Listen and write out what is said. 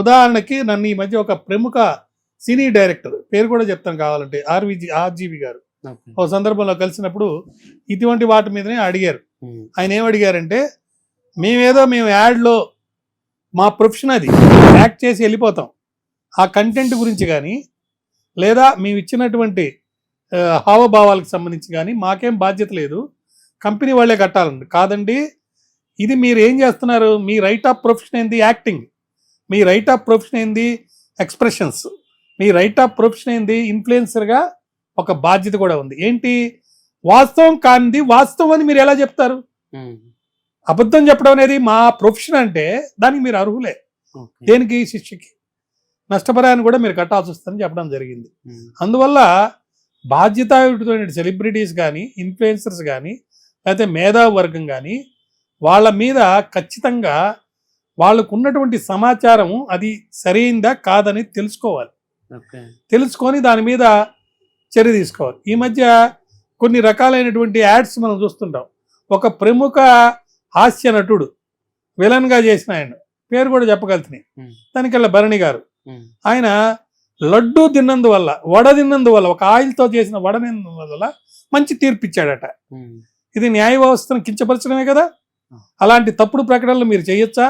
ఉదాహరణకి నన్ను ఈ మధ్య ఒక ప్రముఖ సినీ డైరెక్టర్ పేరు కూడా చెప్తాను కావాలంటే ఆర్విజి ఆర్జీవి గారు. ఒక సందర్భంలో కలిసినప్పుడు ఇటువంటి వాటి మీదనే అడిగారు. ఆయన ఏం అడిగారంటే మేమేదో మేము యాడ్లో మా ప్రొఫెషన్ అది యాక్ట్ చేసి వెళ్ళిపోతాం. ఆ కంటెంట్ గురించి కానీ లేదా మేము ఇచ్చినటువంటి హావభావాలకు సంబంధించి కానీ మాకేం బాధ్యత లేదు. కంపెనీ వాళ్ళే కట్టాలండి. కాదండి ఇది మీరు ఏం చేస్తున్నారు? మీ రైట్ ఆఫ్ ప్రొఫెషన్ ఏంది? యాక్టింగ్. మీ రైట్ ఆఫ్ ప్రొఫెషన్ ఏంది? ఎక్స్ప్రెషన్స్ మీ రైట్ ఆఫ్ ప్రొఫెషన్ ఏంది? ఇన్ఫ్లుయెన్సర్గా ఒక బాధ్యత కూడా ఉంది. ఏంటి? వాస్తవం కానిది వాస్తవం అని మీరు ఎలా చెప్తారు. అబద్ధం చెప్పడం అనేది మా ప్రొఫెషన్ అంటే దానికి మీరు అర్హులే. దేనికి? శిక్షకి. నష్టపరాన్ని కూడా మీరు కట్టాల్సి వస్తుందని చెప్పడం జరిగింది. అందువల్ల బాధ్యతాయుతమైన సెలబ్రిటీస్ కానీ ఇన్ఫ్లుయెన్సర్స్ కానీ లేకపోతే మేధావి వర్గం కానీ వాళ్ళ మీద ఖచ్చితంగా వాళ్ళకు ఉన్నటువంటి సమాచారం అది సరైందా కాదని తెలుసుకోవాలి. తెలుసుకొని దాని మీద చర్య తీసుకోవాలి. ఈ మధ్య కొన్ని రకాలైనటువంటి యాడ్స్ మనం చూస్తుంటాం. ఒక ప్రముఖ హాస్య నటుడు విలన్గా చేసిన ఆయన పేరు కూడా చెప్పగలుగుతున్నాయి. తనికెళ్ళ భరణి గారు. ఆయన లడ్డు తిన్నందువల్ల వడ తిన్నందువల్ల ఒక ఆయిల్తో చేసిన వడ తిన్నందువల్ల మంచి తీర్పు ఇచ్చాడట ఉమ్. ఇది న్యాయ వ్యవస్థను కించపరచడమే కదా? అలాంటి తప్పుడు ప్రకటనలు మీరు చేయొచ్చా?